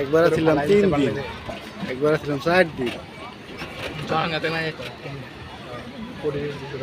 একবার ছিলাম তিন দিন একবার ছিলাম চার দিন। পরিবেশ দূষণ